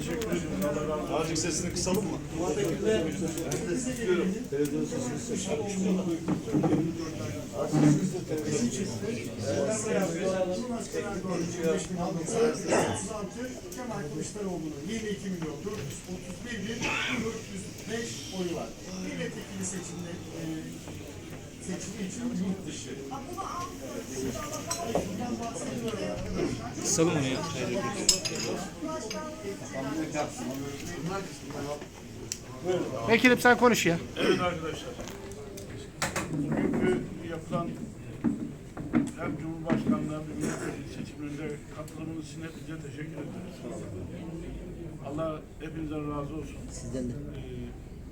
Teşekkür olsun. Azıcık sesini kısalım mı? Kemal Kılıçdaroğlu'nun 22 milyon 431 bin 405 oyu var. Milletvekili seçimde seçimi için yurt dışı. Salın onu ya. Vekilim sen konuş ya. Evet arkadaşlar. Bugünkü yapılan hem Cumhurbaşkanlığı hem de milletvekili seçimlerinde katılımınız için hepinize teşekkür ederiz. Allah hepinizden razı olsun. Sizden de.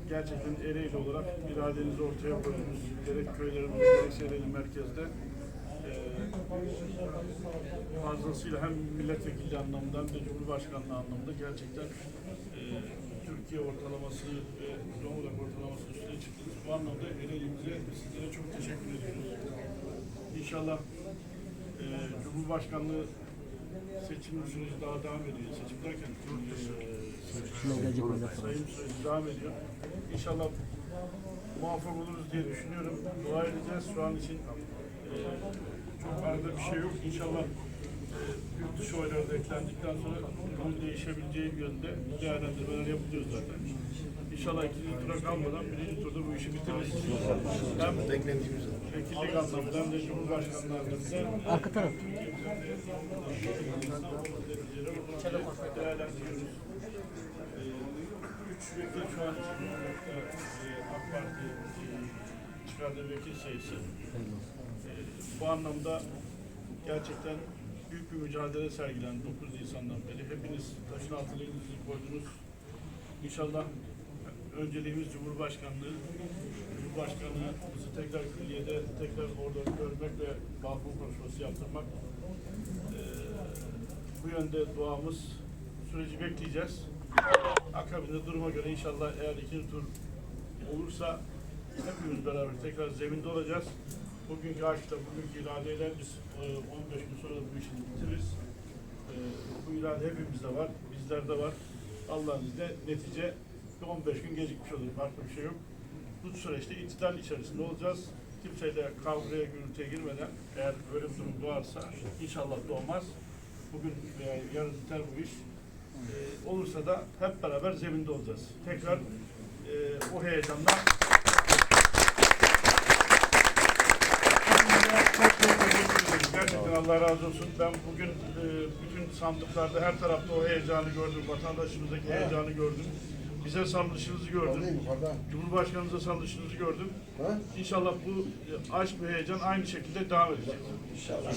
gerçekten Ereğli olarak iradenizi ortaya koydunuz. Gerek köylerimizde gerekse Ereğli merkezde. Fazlasıyla hem milletvekili anlamında hem de Cumhurbaşkanlığı anlamında gerçekten e, Türkiye ortalaması ve Zonguldak ortalaması üstüne çıktınız. Bu anlamda Ereğli'mize sizlere çok teşekkür ediyoruz. İnşallah e, Cumhurbaşkanlığı seçim süreci daha devam ediyor. Seçim derken e, sayım süreci devam ediyor. İnşallah muvaffak oluruz diye düşünüyorum. Dua edeceğiz. Şu an için çok arada bir şey yok. İnşallah yurt dışı oyları da eklendikten sonra durumun değişebileceği yönde değerlendirmeler yapacağız zaten. İnşallah ikinci tura kalmadan birinci turda bu işi bitiririz. Hem vekillik anlamında hem de Cumhurbaşkanlığı anlamında Arka taraf. değerlendiriyoruz. Ee, Üç vekil şu an için e, AK Parti e, çıkardığı vekil sayısı. Bu anlamda gerçekten büyük bir mücadele sergilendi 9 Nisan'dan beri. Hepiniz taşın altına elinizi koydunuz. İnşallah önceliğimiz Cumhurbaşkanlığı. Cumhurbaşkanımızı tekrar külliyede tekrar orada görmek ve balkon konuşması yaptırmak. Ee, bu yönde duamız süreci bekleyeceğiz. Akabinde duruma göre inşallah eğer ikinci tur olursa hepimiz beraber tekrar zeminde olacağız. Bugünkü aşkla, bugünkü iradeyle biz e, 15 gün sonra bu işi bitiririz. E, bu irade hepimizde var, bizlerde var. Allah'ın izniyle netice bir 15 gün gecikmiş olur, farklı bir şey yok. Bu süreçte itidal içerisinde olacağız. Kimseyle kavgaya, gürültüye girmeden eğer böyle bir durum doğarsa inşallah doğmaz. Bugün veya yarın biter bu iş. Ee, olursa da hep beraber zeminde olacağız. Tekrar e, o heyecanla Gerçekten Allah razı olsun. Ben bugün e, bütün sandıklarda her tarafta o heyecanı gördüm. Vatandaşımızdaki heyecanı gördüm. Bize sarılışınızı gördüm. Cumhurbaşkanımıza sarılışınızı gördüm. İnşallah bu e, aşk ve heyecan aynı şekilde devam edecek.